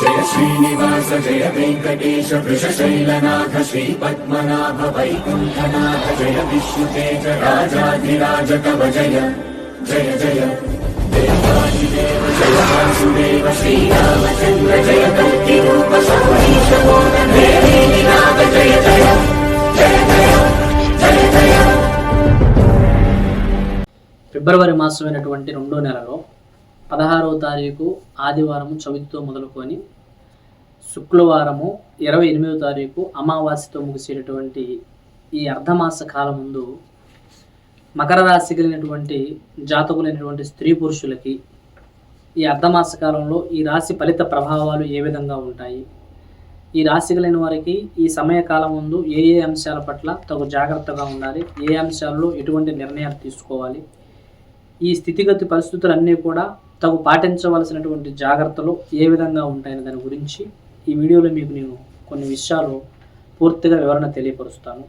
జయ శ్రీనివాస జయ వెంకటేశ వృషశైలనాథ శ్రీ పద్మనాభ వైకుంఠనాథ జయ విష్ణుతేజ రాజాధిరాజ కవ జయ జయ జయ. దేవాదిదేవ జయ వాసుదేవ శ్రీరామచంద్ర జయ కల్కి రూప సౌరీశ నాథ జయ జయ జయ జయ జయ జయ. ఫిబ్రవరి మాసమైనటువంటి రెండో నెలలో పదహారవ తారీఖు ఆదివారము చవితితో మొదలుకొని శుక్రవారము ఇరవై ఎనిమిదో తారీఖు అమావాస్యతో ముగిసేటటువంటి ఈ అర్ధమాస కాలం ముందు మకర రాశి కలిగినటువంటి జాతకులైనటువంటి స్త్రీ పురుషులకి ఈ అర్ధమాస కాలంలో ఈ రాశి ఫలిత ప్రభావాలు ఏ విధంగా ఉంటాయి? ఈ రాశి కలిగిన వారికి ఈ సమయకాలం ముందు ఏ ఏ అంశాల పట్ల తగు జాగ్రత్తగా ఉండాలి? ఏ అంశాల్లో ఎటువంటి నిర్ణయాలు తీసుకోవాలి? ఈ స్థితిగతి పరిస్థితులన్నీ కూడా తగు పాటించవలసినటువంటి జాగ్రత్తలు ఏ విధంగా ఉంటాయనే దాని గురించి ఈ వీడియోలో మీకు నేను కొన్ని విషయాలు పూర్తిగా వివరణ తెలియపరుస్తాను.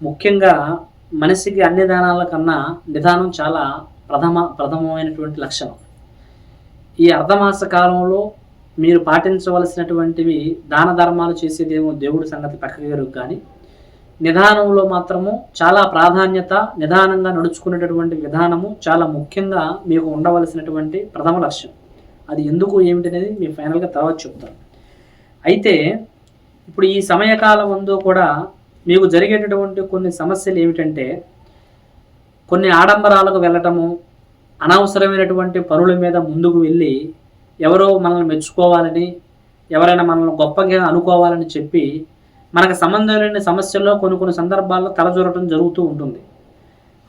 ముఖ్యంగా మనిషికి అన్ని దానాల కన్నా నిదానం చాలా ప్రథమ ప్రథమమైనటువంటి లక్షణం. ఈ అర్ధమాస కాలంలో మీరు పాటించవలసినటువంటివి దాన ధర్మాలు చేసేదేమో దేవుడి సంగతి పక్కగారు కానీ నిదానంలో మాత్రము చాలా ప్రాధాన్యత నిదానంగా నడుచుకునేటటువంటి విధానము చాలా ముఖ్యంగా మీకు ఉండవలసినటువంటి ప్రథమ లక్ష్యం. అది ఎందుకు ఏమిటనేది మీ ఫైనల్గా తర్వాత చెప్తాను. అయితే ఇప్పుడు ఈ సమయకాలం అందు కూడా మీకు జరిగేటటువంటి కొన్ని సమస్యలు ఏమిటంటే కొన్ని ఆడంబరాలకు వెళ్ళటము అనవసరమైనటువంటి పనుల మీద ముందుకు వెళ్ళి ఎవరో మనల్ని మెచ్చుకోవాలని ఎవరైనా మనల్ని గొప్పగా అనుకోవాలని చెప్పి మనకు సంబంధం లేని సమస్యల్లో కొన్ని కొన్ని సందర్భాల్లో తలజూరటం జరుగుతూ ఉంటుంది.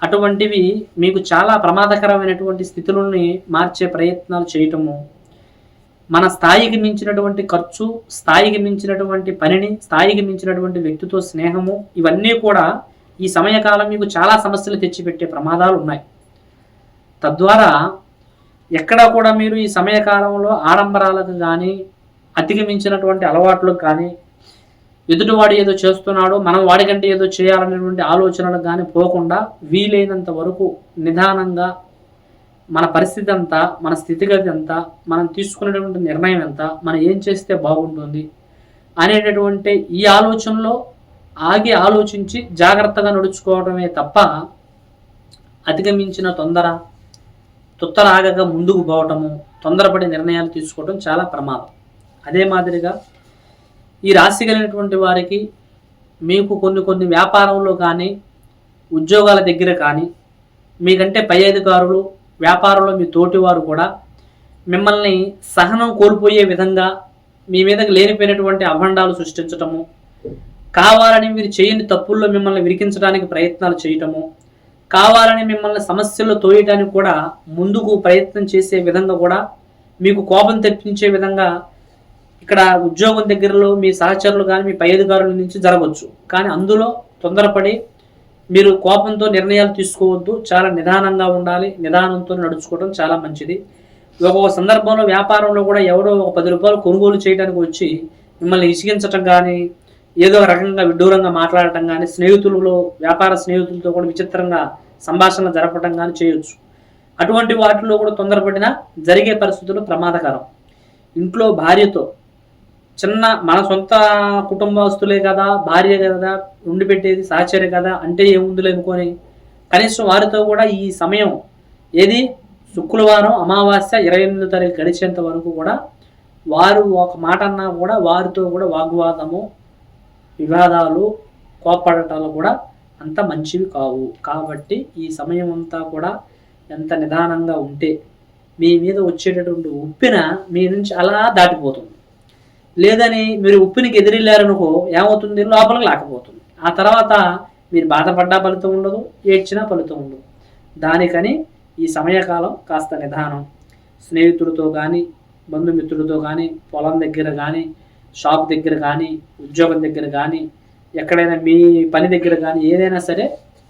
అటువంటివి మీకు చాలా ప్రమాదకరమైనటువంటి స్థితులని మార్చే ప్రయత్నాలు చేయటము మన స్థాయికి మించినటువంటి ఖర్చు స్థాయికి మించినటువంటి పనిని స్థాయికి మించినటువంటి వ్యక్తితో స్నేహము ఇవన్నీ కూడా ఈ సమయకాలం మీకు చాలా సమస్యలు తెచ్చిపెట్టే ప్రమాదాలు ఉన్నాయి. తద్వారా ఎక్కడా కూడా మీరు ఈ సమయకాలంలో ఆడంబరాలకు కానీ అతికి మించినటువంటి అలవాట్లకు కానీ ఎదుటివాడు ఏదో చేస్తున్నాడో మనం వాడికంటే ఏదో చేయాలనేటువంటి ఆలోచనలకు కానీ పోకుండా వీలైనంత వరకు నిదానంగా మన పరిస్థితి అంతా మన స్థితిగతి ఎంత మనం తీసుకునేటువంటి నిర్ణయం ఎంత మనం ఏం చేస్తే బాగుంటుంది అనేటటువంటి ఈ ఆలోచనలో ఆగి ఆలోచించి జాగ్రత్తగా నడుచుకోవడమే తప్ప అధిగమించిన తొందర తుత్తరాగక ముందుకు పోవటము తొందరపడి నిర్ణయాలు తీసుకోవడం చాలా ప్రమాదం. అదే మాదిరిగా ఈ రాశి కలిగినటువంటి వారికి మీకు కొన్ని కొన్ని వ్యాపారంలో కానీ ఉద్యోగాల దగ్గర కానీ మీకంటే పై అధికారులు వ్యాపారంలో మీ తోటివారు కూడా మిమ్మల్ని సహనం కోల్పోయే విధంగా మీ మీదకి లేనిపోయినటువంటి అభండాలు సృష్టించటము కావాలని మీరు చేయని తప్పుల్లో మిమ్మల్ని విరికించడానికి ప్రయత్నాలు చేయటము కావాలని మిమ్మల్ని సమస్యల్లో తోయటానికి కూడా ముందుకు ప్రయత్నం చేసే విధంగా కూడా మీకు కోపం తెప్పించే విధంగా ఇక్కడ ఉద్యోగం దగ్గరలో మీ సహచరులు కానీ మీ పై అధికారుల నుంచి జరగవచ్చు. కానీ అందులో తొందరపడి మీరు కోపంతో నిర్ణయాలు తీసుకోవద్దు. చాలా నిదానంగా ఉండాలి. నిదానంతో నడుచుకోవడం చాలా మంచిది. ఒక్కొక్క సందర్భంలో వ్యాపారంలో కూడా ఎవరో ఒక పది రూపాయలు కొనుగోలు చేయడానికి వచ్చి మిమ్మల్ని ఇసిగించటం కానీ ఏదో రకంగా విడ్డూరంగా మాట్లాడటం కానీ స్నేహితులలో వ్యాపార స్నేహితులతో కూడా విచిత్రంగా సంభాషణ జరపడం కానీ చేయొచ్చు. అటువంటి వాటిలో కూడా తొందరపడిన జరిగే పరిస్థితులు ప్రమాదకరం. ఇంట్లో భార్యతో చిన్న మన సొంత కుటుంబస్తులే కదా భార్య కదా ఉండి పెట్టేది సహచర్య కదా అంటే ఏముందిలే అనుకొని కనీసం వారితో కూడా ఈ సమయం ఏది? శుక్రవారం అమావాస్య ఇరవై ఎనిమిదో తారీఖు గడిచేంత వరకు కూడా వారు ఒక మాట అన్నా కూడా వారితో కూడా వాగ్వాదము వివాదాలు కోపడటాలు కూడా అంత మంచివి కావు. కాబట్టి ఈ సమయం అంతా కూడా ఎంత నిదానంగా ఉంటే మీ మీద వచ్చేటటువంటి ఉప్పిన మీ నుంచి అలా దాటిపోతుంది. లేదని మీరు ఉప్పునికి ఎదిరిల్లారనుకో ఏమవుతుంది? లోపలికి లేకపోతుంది ఆ తర్వాత మీరు బాధపడ్డా ఫలితం ఉండదు ఏడ్చినా ఫలితం ఉండదు. దానికని ఈ సమయకాలం కాస్త నిదానం. స్నేహితుడితో కానీ బంధుమిత్రుడితో కానీ పొలం దగ్గర కానీ షాప్ దగ్గర కానీ ఉద్యోగం దగ్గర కానీ ఎక్కడైనా మీ పని దగ్గర కానీ ఏదైనా సరే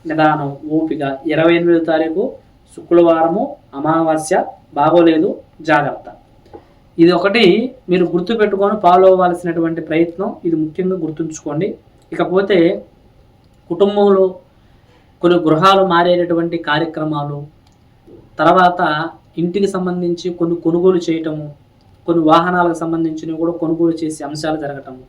నిదానం ఓపిక. ఇరవై ఎనిమిదో తారీఖు శుక్రవారము అమావాస్య. బాగోలేదు జాగ్రత్త. ఇది ఒకటి మీరు గుర్తుపెట్టుకొని ఫాలో అవ్వాల్సినటువంటి ప్రయత్నం. ఇది ముఖ్యంగా గుర్తుంచుకోండి. ఇకపోతే కుటుంబంలో కొన్ని గృహాలు మారేటటువంటి కార్యక్రమాలు తర్వాత ఇంటికి సంబంధించి కొన్ని కొనుగోలు చేయటము కొన్ని వాహనాలకు సంబంధించినవి కూడా కొనుగోలు చేసే అంశాలు జరగటము.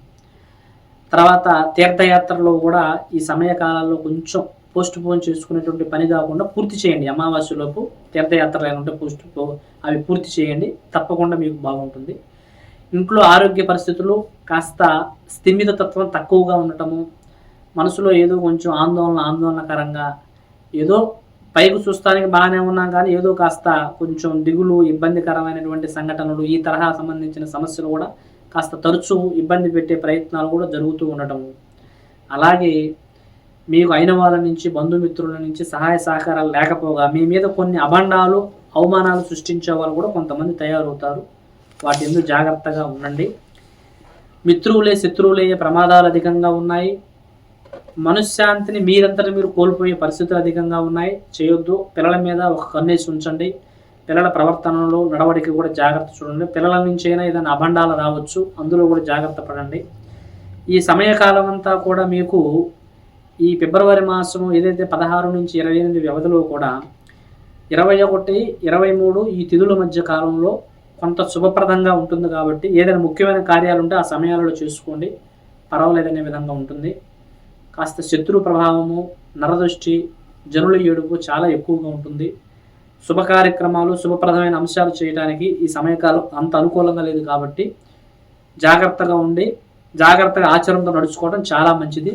తర్వాత తీర్థయాత్రలో కూడా ఈ సమయకాలంలో కొంచెం పోస్ట్ పోన్ చేసుకునేటువంటి పని కాకుండా పూర్తి చేయండి. అమావాస్యలోపు తీర్థయాత్రలు ఏమంటే ఉంటే పోస్ట్ పో అవి పూర్తి చేయండి. తప్పకుండా మీకు బాగుంటుంది. ఇంట్లో ఆరోగ్య పరిస్థితులు కాస్త స్థిమిత తత్వం తక్కువగా ఉండటము మనసులో ఏదో కొంచెం ఆందోళన ఆందోళనకరంగా ఏదో పైకి చూస్తానికి బాగానే ఉన్నాం కానీ ఏదో కాస్త కొంచెం దిగులు ఇబ్బందికరమైనటువంటి సంఘటనలు ఈ తరహా సంబంధించిన సమస్యలు కూడా కాస్త తరచూ ఇబ్బంది పెట్టే ప్రయత్నాలు కూడా జరుగుతూ ఉండటము. అలాగే మీకు అయిన వాళ్ళ నుంచి బంధుమిత్రుల నుంచి సహాయ సహకారాలు లేకపోగా మీ మీద కొన్ని అభండాలు అవమానాలు సృష్టించే వాళ్ళు కూడా కొంతమంది తయారవుతారు. వాటి ఎందుకు జాగ్రత్తగా ఉండండి. మిత్రువులే శత్రువులే ప్రమాదాలు అధికంగా ఉన్నాయి. మనశ్శాంతిని మీరంతటి మీరు కోల్పోయే పరిస్థితులు అధికంగా ఉన్నాయి. చేయొద్దు. పిల్లల మీద ఒక కన్నేసి ఉంచండి. పిల్లల ప్రవర్తనలో నడవడికి కూడా జాగ్రత్త చూడండి. పిల్లల నుంచి అయినా ఏదైనా అభండాలు రావచ్చు. అందులో కూడా జాగ్రత్త పడండి. ఈ సమయకాలం అంతా కూడా మీకు ఈ ఫిబ్రవరి మాసము ఏదైతే పదహారు నుంచి ఇరవై ఎనిమిది వ్యవధిలో కూడా ఇరవై ఒకటి ఇరవై మూడు ఈ తిథుల మధ్య కాలంలో కొంత శుభప్రదంగా ఉంటుంది కాబట్టి ఏదైనా ముఖ్యమైన కార్యాలు ఉంటే ఆ సమయాలలో చేసుకోండి. పర్వాలేదనే విధంగా ఉంటుంది. కాస్త శత్రు ప్రభావము నరదృష్టి జనుల ఏడుపు చాలా ఎక్కువగా ఉంటుంది. శుభ కార్యక్రమాలు శుభప్రదమైన అంశాలు చేయడానికి ఈ సమయకాలం అంత అనుకూలంగా లేదు కాబట్టి జాగ్రత్తగా ఉండి జాగ్రత్తగా ఆచరణతో నడుచుకోవడం చాలా మంచిది.